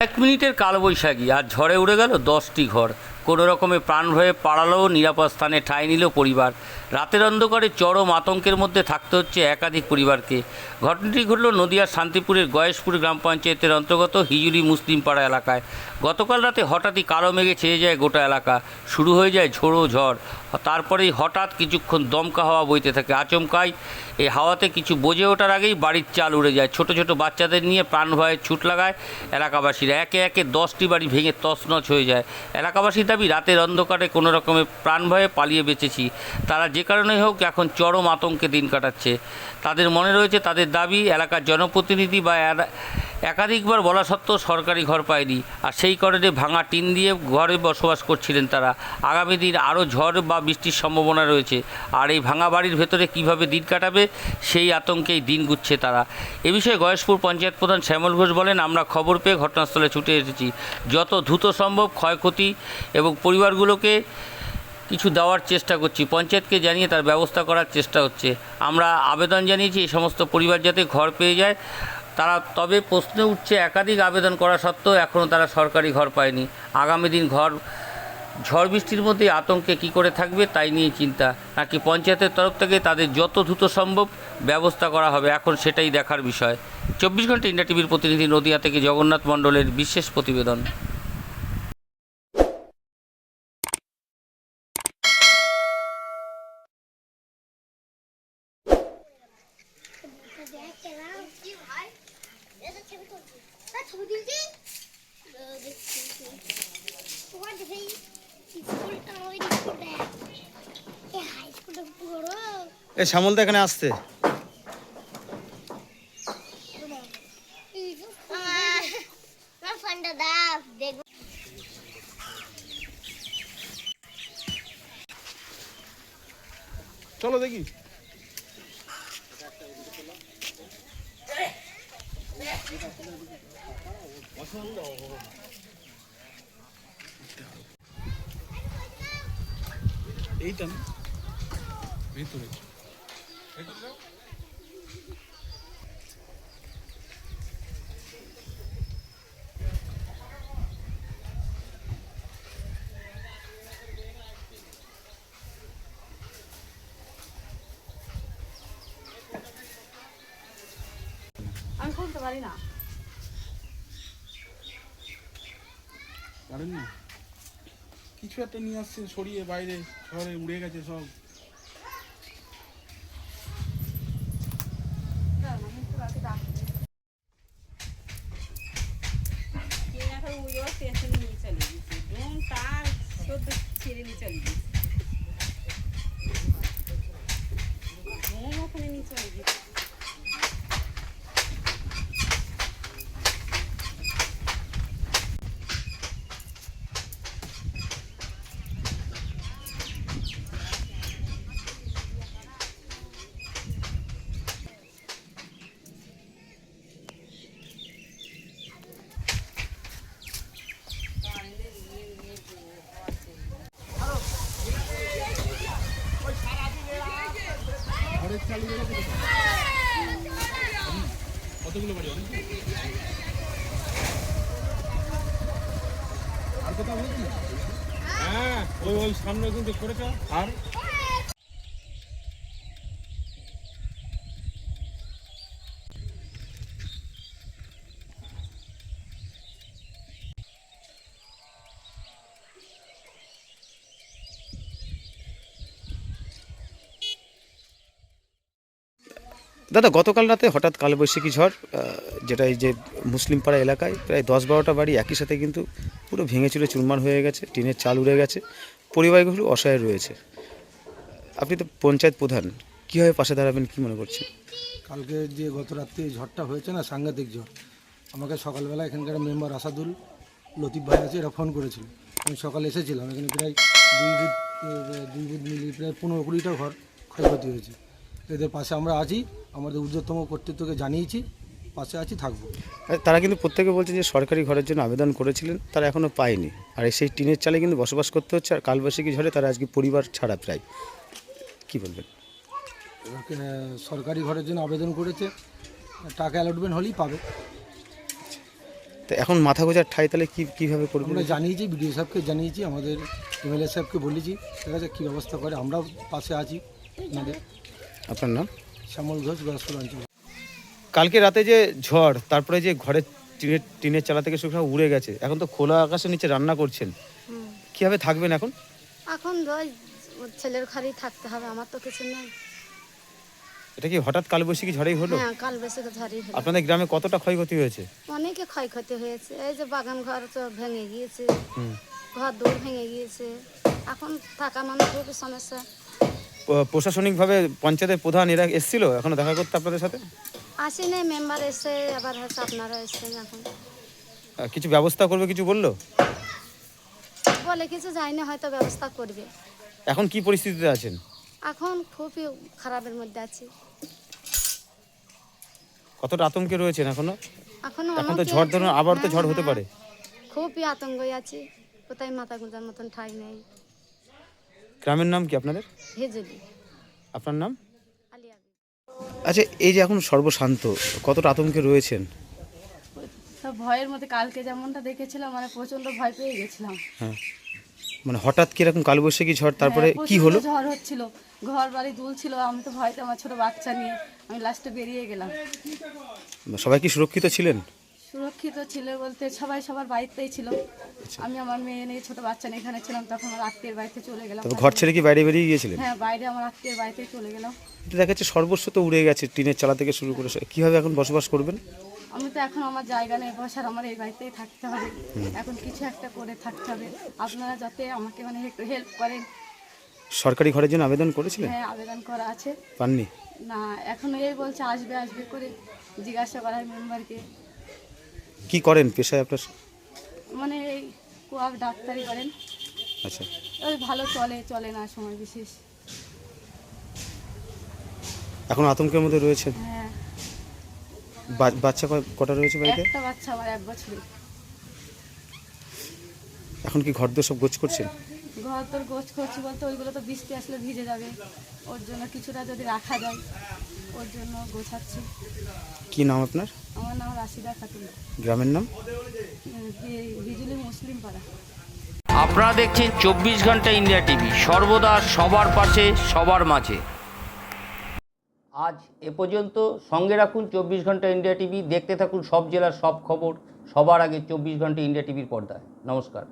এক মিনিটের কালবৈশাখী আর ঝড়ে উড়ে গেল দশটি ঘর। কোনো রকমে প্রাণ ভয়ে পাড়ালো নিরাপদ স্থানে ঠাঁই নিল পরিবার। রাতের অন্ধকারে চরম আতঙ্কের মধ্যে থাকতে হচ্ছে একাধিক পরিবারকে। ঘটনাটি ঘটল নদিয়ার শান্তিপুরের গয়েশপুর গ্রাম পঞ্চায়েতের অন্তর্গত হিজুরি মুসলিম পাড়া এলাকায়। গতকাল রাতে হঠাৎই কালো মেঘে ছেয়ে যায় গোটা এলাকা। শুরু হয়ে যায় ঝোড়ো ঝড়। তারপরেই হঠাৎ কিছুক্ষণ দমকা হাওয়া বইতে থাকে। আচমকায় এই হাওয়াতে কিছু বোঝে ওঠার আগেই বাড়ির চাল উড়ে যায়। ছোট ছোট বাচ্চাদের নিয়ে প্রাণ ভয়ে ছুট লাগায় এলাকাবাসীরা। একে একে দশটি বাড়ি ভেঙে তছনছ হয়ে যায়। এলাকাবাসীর দাবি, রাতের অন্ধকারে কোনো রকমে প্রাণ ভয়ে পালিয়ে বেঁচেছি। তারা যে কারণেই হোক এখন চরম আতঙ্কে দিন কাটাচ্ছে। তাদের মনে রয়েছে, তাদের দাবি, এলাকার জনপ্রতিনিধি বা একাধিকবার বলা সত্ত্বেও সরকারি ঘর পায়নি, আর সেই কারণে ভাঙা টিন দিয়ে ঘরে বসবাস করছিলেন তারা। আগামী দিন আরও ঝড় বা বৃষ্টির সম্ভাবনা রয়েছে। আর এই ভাঙা বাড়ির ভেতরে কীভাবে দিন কাটাবে, সেই আতঙ্কেই দিন গুচ্ছে তারা। এ বিষয়ে গয়েশপুর পঞ্চায়েত প্রধান শ্যামল ঘোষ বলেন, আমরা খবর পেয়ে ঘটনাস্থলে ছুটে এসেছি। যত দ্রুত সম্ভব ক্ষয়ক্ষতি এবং পরিবারগুলোকে কিছু দেওয়ার চেষ্টা করছি। পঞ্চায়েতকে জানিয়ে তার ব্যবস্থা করার চেষ্টা হচ্ছে। আমরা আবেদন জানিয়েছি, এই সমস্ত পরিবার যাতে ঘর পেয়ে যায়। তারা তবে প্রশ্ন উঠছে, একাধিক আবেদন করা সত্ত্বেও এখনও তারা সরকারি ঘর পায়নি। আগামী দিন ঘর, ঝড় বৃষ্টির মধ্যে আতঙ্কে কি করে থাকবে তাই নিয়ে চিন্তা। নাকি পঞ্চায়েতের তরফ থেকে তাদের যত দ্রুত সম্ভব ব্যবস্থা করা হবে, এখন সেটাই দেখার বিষয়। চব্বিশ ঘণ্টা ইন্ডিয়া টিভির প্রতিনিধি নদিয়া থেকে জগন্নাথ মণ্ডলের বিশেষ প্রতিবেদন কি ভাই এটা ছবি তুলছি তা ছবি তুলছি দেখছি তোমার দেখি স্কুলটা ওই স্কুলটা এ হাই স্কুলটা বড় এ শ্যামলদা এখানে আসতে চলো দেখি এইটা না আমি খুলতে পারি না। পারেন না কিছু একটা নিয়ে আসছে সরিয়ে বাইরে শহরে উড়ে গেছে সব এখন উড়ে স্টেশন নিয়ে চলে গেছে ডোম তার সদ্য ছেড়ে নিয়ে চলে গেছে ডোম ওখানে নিয়ে চলে গেছে ঘরের চালু বেড়ে গেছে কতগুলো বাড়ি আর কোথাও বলছি? হ্যাঁ ওই ওই সামনে কিন্তু করেছ। আর? দাদা, গতকাল রাতে হঠাৎ কালবৈশাখী ঝড় যেটা এই যে মুসলিম পাড়া এলাকায় প্রায় দশ বারোটা বাড়ি একই সাথে কিন্তু পুরো ভেঙে চুরে চুরমার হয়ে গেছে, টিনের চাল উড়ে গেছে, পরিবারগুলো অসহায় রয়েছে। আপনি তো পঞ্চায়েত প্রধান, কীভাবে পাশে দাঁড়াবেন, কি মনে করছেন? কালকে যে গত রাত্রে ঝড়টা হয়েছে না, সাংঘাতিক ঝড়, আমাকে সকালবেলা এখানকার মেম্বার আসাদুল লতিফ ভাই আছে, এরা ফোন করেছিল। আমি সকালে এসেছিলাম, এখানে প্রায় দুই বুধ দুই বুধ মিলিয়ে প্রায় পনেরো কুড়িটা ঘর ক্ষয়ক্ষতি হয়েছে। এদের পাশে আমরা আছি আমাদের ঊর্ধ্বতম কর্তৃত্বকে জানিয়েছি পাশে আছি থাকব। তারা কিন্তু প্রত্যেকে বলছে যে সরকারি ঘরের জন্য আবেদন করেছিলেন তারা এখনও পায়নি। আর এই সেই টিনের চালে কিন্তু বসবাস করতে হচ্ছে আর কালবৈশাখী ঝড়ে তারা আজকে পরিবার ছাড়া প্রায়। কি বলবেন? সরকারি ঘরের জন্য আবেদন করেছে টাকা অ্যালটমেন্ট হলেই পাবে। তো এখন মাথা গোজার ঠাই তাহলে কী কীভাবে করবেন আমরা জানিয়েছি বিডিও সাহেবকে জানিয়েছি আমাদের এমএলএ সাহেবকে বলেছি ঠিক আছে কী ব্যবস্থা করে আমরাও পাশে আছি। আমাদের আপনার নাম? শ্যামল ঘোষ অঞ্চল। কালকে রাতে যে ঝড় তারপরে যে ঘরের টিনের টিনের চালা থেকে শুকনো উড়ে গেছে এখন তো খোলা আকাশের নিচে রান্না করছেন। কীভাবে থাকবেন এখন? এখন ধর ছেলের ঘরেই থাকতে হবে আমার তো কিছু নেই। এটা কি হঠাৎ কালবৈশাখী ঝড়েই হলো? হ্যাঁ কাল বেশি ঝড়ই হলো। আপনাদের গ্রামে কতটা ক্ষয়ক্ষতি হয়েছে? অনেকে ক্ষয়ক্ষতি হয়েছে এই যে বাগান ঘর তো ভেঙে গিয়েছে। ঘর দৌড় ভেঙে গিয়েছে এখন থাকা মানুষ খুবই সমস্যা। প্রশাসনিকভাবে পঞ্চায়েতের প্রধান এরা এসেছিল? এখনও দেখা করতে আপনাদের সাথে? আসেনি মেম্বার এসে আবার হয়তো আপনারা এসছেন এখন। কিছু ব্যবস্থা করবে কিছু বলল? বলে কিছু যায়নি হয়তো ব্যবস্থা করবে। এখন কি পরিস্থিতিতে আছেন? এখন খুবই খারাপের মধ্যে আছি। কতটা আতঙ্কে রয়েছেন এখনও? এখন এখন তো ঝড় ধরুন আবার তো ঝড় হতে পারে। খুবই আতঙ্কই আছি। কোথায় মাথা গুঁজার মতন ঠাই নেই। গ্রামের নাম কি আপনাদের? আপনার নাম? আলিয়া আচ্ছা এই যে এখন সর্বশান্ত কতটা আতঙ্কে রয়েছেন? সব ভয়ের মধ্যে কালকে যেমনটা দেখেছিলাম মানে প্রচণ্ড ভয় পেয়ে গেছিলাম। হ্যাঁ। মানে হঠাৎ কীরকম কালবৈশাখী ঝড় তারপরে হ্যাঁ, কি হলো? ঝড় হচ্ছিল। ঘর বাড়ি দুলছিল আমি তো ভয়তে আমার ছোট বাচ্চা নিয়ে আমি লাস্টে বেরিয়ে গেলাম। সবাই কি সুরক্ষিত ছিলেন? সুরক্ষিত ছিল বলতে সবাই সবার বাড়িতেই ছিল। আচ্ছা। আমি আমার মেয়ে নিয়ে ছোট বাচ্চা নিয়ে এখানে ছিলাম তখন আমার আত্মীয়ের বাড়িতে চলে গেলাম। তবে ঘর ছেড়ে কি বাইরে বেরিয়ে গিয়েছিলেন? হ্যাঁ বাইরে আমার আত্মীয়ের বাড়িতে চলে গেলাম। এটা দেখা যাচ্ছে সর্বস্ব তো উড়ে গেছে টিনের চালা থেকে শুরু করে সব- কীভাবে এখন বসবাস করবেন? আমি তো এখন আমার জায়গা নেই বসার আমার এই বাড়িতেই থাকতে হবে। এখন কিছু একটা করে থাকতে হবে। আপনারা যাতে আমাকে মানে একটু হেল্প করেন। সরকারি ঘরের জন্য আবেদন করেছিলেন? হ্যাঁ আবেদন করা আছে। পাননি? না এখন এই বলছে আসবে আসবে করে জিজ্ঞাসা করা হয় মেম্বারকে কি করেন পেশায় আপনার? মানে এই কোয়াক ডাক্তারি করেন। আচ্ছা। ওই ভালো চলে চলে না সময় বিশেষ। এখন আতঙ্কের মধ্যে রয়েছেন? হ্যাঁ। বা- বাচ্চা কটা রয়েছে বাড়িতে? একটা বাচ্চা আমার এক বছরের। এখন কি ঘর দোর সব গোছ করছেন? ঘর তোর গোছ করছি বলতে ওইগুলো তো বৃষ্টি আসলে ভিজে যাবে। ওর জন্য কিছুটা যদি রাখা যায় ওর জন্য গোছাচ্ছি। কি নাম আপনার? আমার নাম রাশিদা খাতুন। গ্রামের নাম? বিজুলি মুসলিম পাড়া। আপনারা দেখছেন চব্বিশ ঘণ্টা ইন্ডিয়া টিভি সর্বদা সবার পাশে সবার মাঝে। আজ এ পর্যন্ত সঙ্গে রাখুন চব্বিশ ঘণ্টা ইন্ডিয়া টিভি দেখতে থাকুন সব জেলার সব খবর সবার আগে চব্বিশ ঘণ্টা ইন্ডিয়া টিভির পর্দায়। নমস্কার।